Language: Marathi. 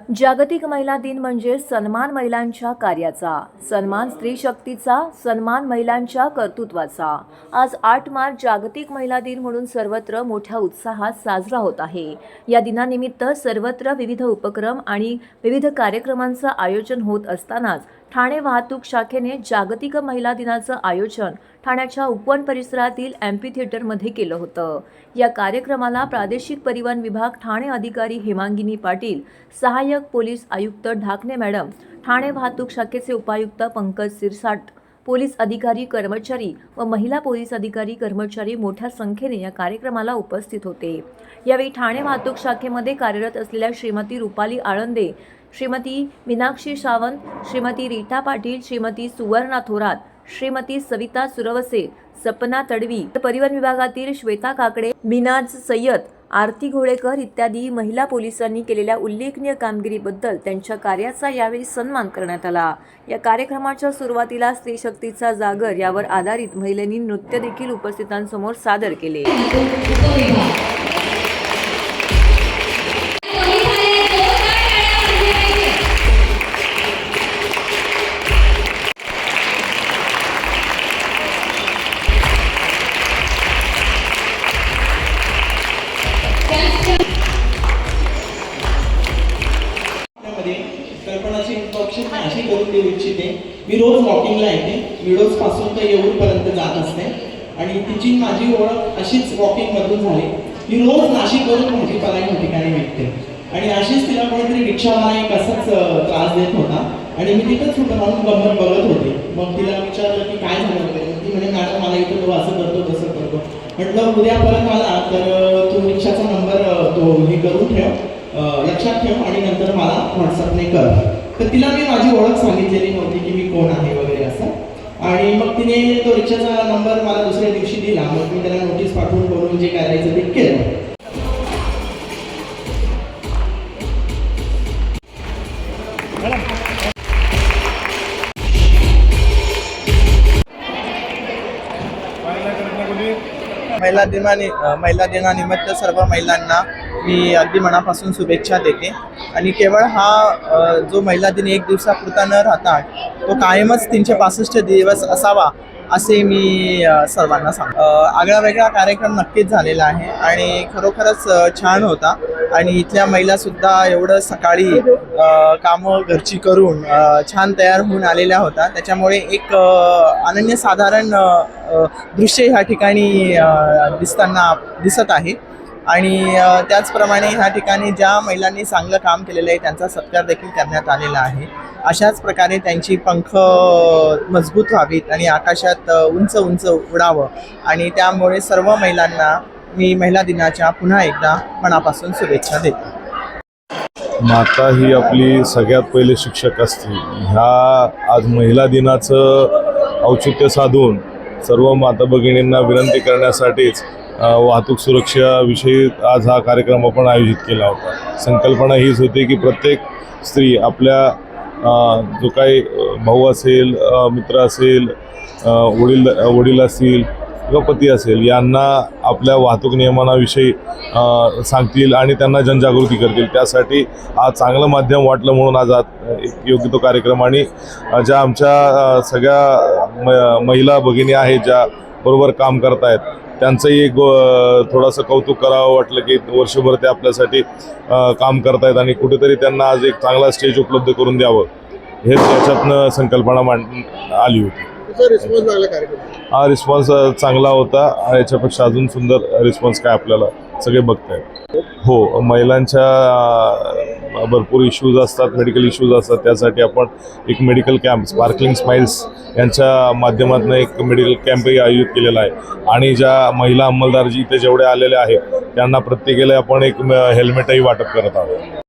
जागतिक महिला दिन म्हणजे सन्मान महिलांच्या कार्याचा सन्मान स्त्री शक्तीचा सन्मान महिलांच्या कर्तृत्वाचा. आज आठ मार्च जागतिक महिला दिन म्हणून सर्वत्र मोठ्या उत्साहात साजरा होत आहे. या दिनानिमित्त सर्वत्र विविध उपक्रम आणि विविध कार्यक्रमांचं आयोजन होत असतानाच ठाणे वाहतूक शाखेने जागतिक महिला दिनाचं आयोजन ठाण्याच्या उपवन परिसरातील एम्पी थिएटरमध्ये केलं होतं. या कार्यक्रमाला प्रादेशिक परिवहन विभाग ठाणे अधिकारी हेमांगिनी पाटील सहाय्यक पोलीस आयुक्त ढाकणे मॅडम ठाणे वाहतूक शाखेचे उपायुक्त पंकज सिरसाट पोलीस अधिकारी कर्मचारी व महिला पोलीस अधिकारी कर्मचारी मोठ्या संख्येने या कार्यक्रमाला उपस्थित होते. यावेळी ठाणे वाहतूक शाखेमध्ये कार्यरत असलेल्या श्रीमती रुपाली आळंदे श्रीमती मीनाक्षी सावंत श्रीमती रीटा पाटील श्रीमती सुवर्णा थोरात श्रीमती सविता सुरवसे सपना तडवी परिवहन विभागातील श्वेता काकडे मिनाज सय्यद आरती घोडेकर इत्यादी महिला पोलिसांनी केलेल्या उल्लेखनीय कामगिरीबद्दल त्यांच्या कार्याचा यावेळी सन्मान करण्यात आला. या कार्यक्रमाच्या सुरुवातीला स्त्री शक्तीचा जागर यावर आधारित महिलांनी नृत्य देखील उपस्थितांसमोर सादर केले. इंट्रोडक्शन मी करून देऊ इच्छिते. मी रोज वॉकिंगला येते. विडोजपासून तर येऊरपर्यंत जात असते. आणि तिची माझी ओळख अशीच वॉकिंगमधून झाली. मी रोज नाशिकवरून भाजीपाला या ठिकाणी विकते आणि अशीच तिला कोणीतरी रिक्षावाला एक असाच त्रास देत होता. आणि मी तिथंच कुठं राहून गंमत बघत होते. मग तिला विचारलं की काय झालं वगैरे? ती म्हणे मॅडम मला इथं तो असं करतो तसं करतो. म्हटलं उद्या परत आला तर तू रिक्षाचा नंबर तो हे करून ठेव. लक्षात ठेव आणि नंतर मला व्हॉट्सअपने कर. तर तिला मी माझी ओळख सांगितलेली नव्हती की मी कोण आहे वगैरे असं. आणि मग तिने तो रिक्षाचा नंबर मला दुसऱ्या दिवशी दिला. मग मी त्याला नोटीस पाठवून करून जे करायचं ते केलं. महिला दिनानि महिला दिनानिमित्त सर्व महिलांना मी अगदी मनापासून शुभेच्छा देते. आणि केवळ हा जो महिला दिन एक दिवसापुरता न राहता तो कायमच तीनशे पासष्ट दिवस असावा असे मी सर्वांना सांग आगळा वेगळा कार्यक्रम नक्कीच झालेला आहे आणि खरोखरच छान होता. आणि इथल्या महिलासुद्धा एवढं सकाळी कामं घरची करून छान तयार होऊन आलेल्या होत्या त्याच्यामुळे एक अनन्यसाधारण दृश्य ह्या ठिकाणी दिसताना दिसत आहे. आणि त्याचप्रमाणे ह्या ठिकाणी ज्या महिलांनी चांगलं काम केलेलं आहे त्यांचा सत्कार देखील करण्यात आलेला आहे. अशाच प्रकारे त्यांची पंख मजबूत व्हावीत आणि आकाशात उंच उंच उडावं. आणि त्यामुळे सर्व महिलांना मी महिला दिनाच्या पुन्हा एकदा मनापासून शुभेच्छा देतो. माता ही आपली सगळ्यात पहिले शिक्षक असते. ह्या आज महिला दिनाचं औचित्य साधून सर्व माता भगिनींना विनंती करण्यासाठीच वाहतूक सुरक्षाविषयी आज हा कार्यक्रम आपण आयोजित केला होता. संकल्पना हीच होती की प्रत्येक स्त्री आपल्या जो काही भाऊ असेल मित्र असेल वडील वडील असतील पती असेल यांना आपल्या वाहतूक नियमनाविषयी सांगतील आणि त्यांना जनजागृती करतील. त्यासाठी आज चांगलं माध्यम वाटलं म्हणून आज आज एक योग्य तो कार्यक्रम आणि ज्या आमच्या सगळ्या म महिला भगिनी आहेत ज्या बरोबर काम करतायत त्यांचंही एक थोडंसं कौतुक करावं वाटलं की वर्षभर ते आपल्यासाठी काम करतायत आणि कुठेतरी त्यांना आज एक चांगला स्टेज उपलब्ध करून द्यावं हेच त्याच्यातनं संकल्पना मांड आली होती. हा रिस्पॉन्स चांगला होता. याच्यापेक्षा अजून सुंदर रिस्पॉन्स काय आपल्याला सगळे बघतायत. हो महिलांच्या अ, भरपूर इश्यूज असतात मेडिकल इश्यूज असतात. त्यासाठी आपण एक मेडिकल कॅम्प स्पार्कलिंग स्माइल्स यांच्या माध्यमातून एक मेडिकल कॅम्पही आयोजित केलेला आहे. आणि ज्या महिला अंमलदार जी इथे जेवढे आलेले आहेत त्यांना प्रत्येकाला आपण एक हेल्मेटही वाटप करत आहोत.